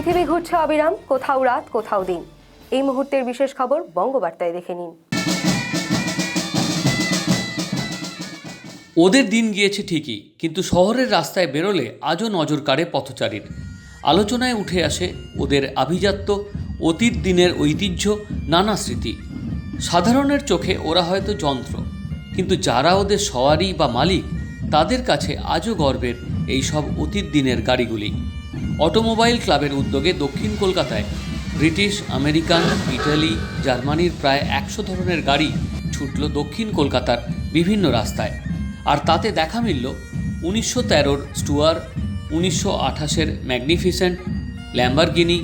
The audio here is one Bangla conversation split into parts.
পৃথিবী ঘুরছে অবিরাম, কোথাও রাত, কোথাও দিন। এই মুহূর্তের বিশেষ খবর বঙ্গবার্তায় দেখে নিন। ওদের দিন গিয়েছে ঠিকই, কিন্তু শহরের রাস্তায় বেরোলে আজও নজর কাড়ে পথচারীর। আলোচনায় উঠে আসে ওদের আভিজাত্য, অতীত দিনের ঐতিহ্য, নানা স্মৃতি। সাধারণের চোখে ওরা হয়তো যন্ত্র, কিন্তু যারা ওদের সওয়ারি বা মালিক, তাদের কাছে আজও গর্বের এই সব অতীত দিনের গাড়িগুলি। অটোমোবাইল ক্লাবের উদ্যোগে দক্ষিণ কলকাতায় ব্রিটিশ, আমেরিকান, ইটালি, জার্মানির প্রায় একশো ধরনের গাড়ি ছুটল দক্ষিণ কলকাতার বিভিন্ন রাস্তায়। আর তাতে দেখা মিলল উনিশশো তেরোর স্টুয়ার, উনিশশো আঠাশের magnificent, Lamborghini,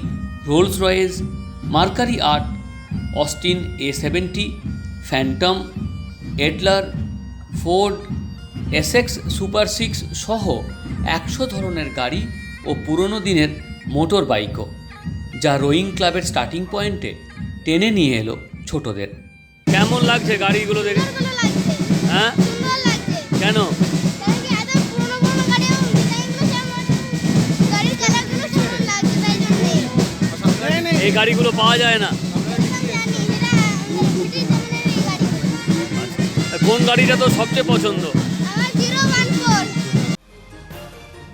Rolls Royce, Mercury art Austin A seventy, Phantom, Adler, Ford, SX super six সহ একশো ধরনের গাড়ি ও পুরনো দিনের মোটর বাইকও যা রোয়িং ক্লাবের স্টার্টিং পয়েন্টে টেনে নিয়ে এলো ছোটদের। কেমন লাগছে গাড়িগুলো দেখে? হ্যাঁ? কেন? এই গাড়িগুলো পাওয়া যায় না। কোন গাড়িটা তো সবচেয়ে পছন্দ?